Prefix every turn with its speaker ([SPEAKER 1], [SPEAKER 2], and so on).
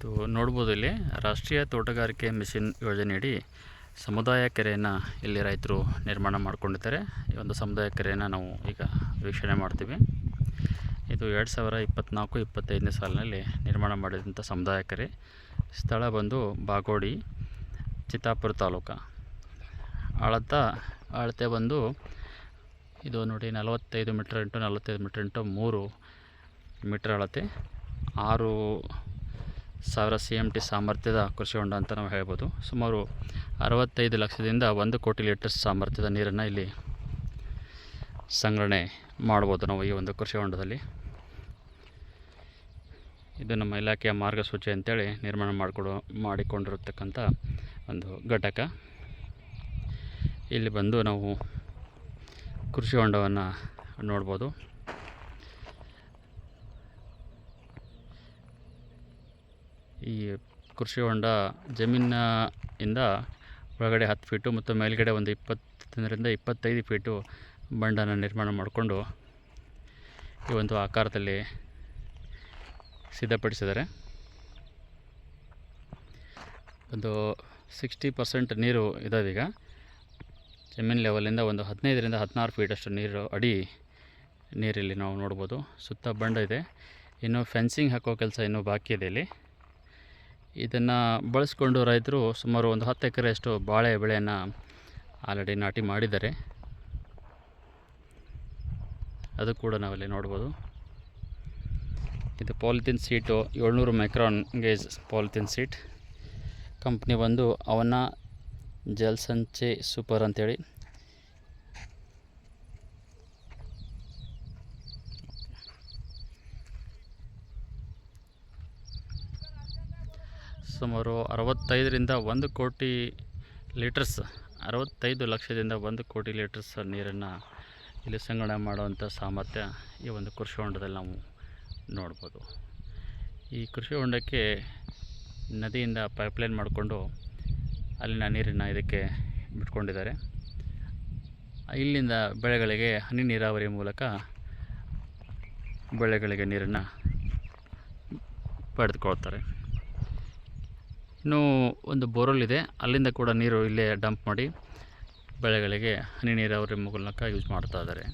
[SPEAKER 1] ಇದು ನೋಡ್ಬೋದು ಇಲ್ಲಿ ರಾಷ್ಟ್ರೀಯ ತೋಟಗಾರಿಕೆ ಮಿಷನ್ ಯೋಜನೆಯಡಿ ಸಮುದಾಯ ಕೆರೆಯನ್ನು ಇಲ್ಲಿ ರೈತರು ನಿರ್ಮಾಣ ಮಾಡ್ಕೊಂಡಿದ್ದಾರೆ. ಈ ಒಂದು ಸಮುದಾಯ ಕೆರೆಯನ್ನು ನಾವು ಈಗ ವೀಕ್ಷಣೆ ಮಾಡ್ತೀವಿ. ಇದು ಎರಡು ಸಾವಿರ ಇಪ್ಪತ್ತ್ನಾಲ್ಕು ಇಪ್ಪತ್ತೈದನೇ ಸಾಲಿನಲ್ಲಿ ನಿರ್ಮಾಣ ಮಾಡಿದಂಥ ಸಮುದಾಯ ಕೆರೆ. ಸ್ಥಳ ಬಂದು ಬಾಗೋಡಿ, ಚಿತ್ತಾಪುರ ತಾಲೂಕು. ಅಳತ ಅಳತೆ ಬಂದು ಇದು ನೋಡಿ ನಲವತ್ತೈದು ಮೀಟ್ರ್ ಇಂಟು ನಲವತ್ತೈದು ಮೀಟ್ರ್ ಇಂಟು ಮೂರು ಮೀಟ್ರ್ ಅಳತೆ ಆರು ಸಾವಿರ ಸಿ ಎಂ ಟಿ ಸಾಮರ್ಥ್ಯದ ಕೃಷಿ ಹೊಂಡ ಅಂತ ನಾವು ಹೇಳ್ಬೋದು. ಸುಮಾರು ಅರವತ್ತೈದು ಲಕ್ಷದಿಂದ ಒಂದು ಕೋಟಿ ಲೀಟರ್ಸ್ ಸಾಮರ್ಥ್ಯದ ನೀರನ್ನು ಇಲ್ಲಿ ಸಂಗ್ರಹಣೆ ಮಾಡ್ಬೋದು ನಾವು ಈ ಒಂದು ಕೃಷಿ ಹೊಂಡದಲ್ಲಿ. ಇದು ನಮ್ಮ ಇಲಾಖೆಯ ಮಾರ್ಗಸೂಚಿ ಅಂತೇಳಿ ನಿರ್ಮಾಣ ಮಾಡಿಕೊಡೋ, ಮಾಡಿಕೊಂಡಿರತಕ್ಕಂಥ ಒಂದು ಘಟಕ. ಇಲ್ಲಿ ಬಂದು ನಾವು ಕೃಷಿ ಹೊಂಡವನ್ನು ನೋಡ್ಬೋದು. ಈ ಕೃಷಿ ಹೊಂಡ ಜಮೀನ ಇಂದ ಒಳಗಡೆ ಹತ್ತು ಫೀಟು ಮತ್ತು ಮೇಲ್ಗಡೆ ಒಂದು ಇಪ್ಪತ್ತರಿಂದ ಇಪ್ಪತ್ತೈದು ಫೀಟು ಬಂಡನ ನಿರ್ಮಾಣ ಮಾಡಿಕೊಂಡು ಈ ಒಂದು ಆಕಾರದಲ್ಲಿ ಸಿದ್ಧಪಡಿಸಿದ್ದಾರೆ. ಒಂದು ಸಿಕ್ಸ್ಟಿ ಪರ್ಸೆಂಟ್ ನೀರು ಇದಾವೀಗ ಜಮೀನು ಲೆವೆಲಿಂದ ಒಂದು ಹದಿನೈದರಿಂದ ಹದಿನಾರು ಫೀಟಷ್ಟು ನೀರು ಅಡಿ ನೀರಿಲ್ಲಿ ನಾವು ನೋಡ್ಬೋದು. ಸುತ್ತ ಬಂಡ ಇದೆ. ಇನ್ನು ಫೆನ್ಸಿಂಗ್ ಹಾಕೋ ಕೆಲಸ ಇನ್ನೂ ಬಾಕಿ ಇದೆ ಇಲ್ಲಿ. ಇದನ್ನು ಬಳಸ್ಕೊಂಡು ರೈತರು ಸುಮಾರು ಒಂದು ಹತ್ತು ಎಕರೆಯಷ್ಟು ಬಾಳೆ ಬೆಳೆಯನ್ನು ಆಲ್ರೆಡಿ ನಾಟಿ ಮಾಡಿದ್ದಾರೆ. ಅದು ಕೂಡ ನಾವಿಲ್ಲಿ ನೋಡ್ಬೋದು. ಇದು ಪಾಲಿಥಿನ್ ಸೀಟು, ಏಳ್ನೂರು micron gauge polythene sheet. Company ಬಂದು ಅವನ್ನ ಜಲ್ಸಂಚೆ ಸೂಪರ್ ಅಂತೇಳಿ ಸುಮಾರು ಅರವತ್ತೈದರಿಂದ ಒಂದು ಕೋಟಿ ಲೀಟರ್ಸ್, ಅರವತ್ತೈದು ಲಕ್ಷದಿಂದ ಒಂದು ಕೋಟಿ ಲೀಟರ್ಸ್ ನೀರನ್ನು ಇಲ್ಲಿ ಸಂಗ್ರಹಣೆ ಮಾಡುವಂಥ ಸಾಮರ್ಥ್ಯ ಈ ಒಂದು ಕೃಷಿ ಹೊಂಡದಲ್ಲಿ ನಾವು ನೋಡ್ಬೋದು. ಈ ಕೃಷಿ ಹೊಂಡಕ್ಕೆ ನದಿಯಿಂದ ಪೈಪ್ಲೈನ್ ಮಾಡಿಕೊಂಡು ಅಲ್ಲಿನ ನೀರನ್ನು ಇದಕ್ಕೆ ಬಿಟ್ಕೊಂಡಿದ್ದಾರೆ. ಇಲ್ಲಿಂದ ಬೆಳೆಗಳಿಗೆ ಹನಿ ನೀರಾವರಿ ಮೂಲಕ ಬೆಳೆಗಳಿಗೆ ನೀರನ್ನು ಪಡೆದುಕೊಳ್ತಾರೆ. ಇನ್ನು ಒಂದು ಬೋರ್ವೆಲ್ ಇದೆ. ಅಲ್ಲಿಂದ ಕೂಡ ನೀರು ಇಲ್ಲೇ ಡಂಪ್ ಮಾಡಿ ಬೆಳೆಗಳಿಗೆ ಹನಿ ನೀರಾವರಿ ಮೂಲಕ ಯೂಸ್ ಮಾಡ್ತಾ ಇದ್ದಾರೆ.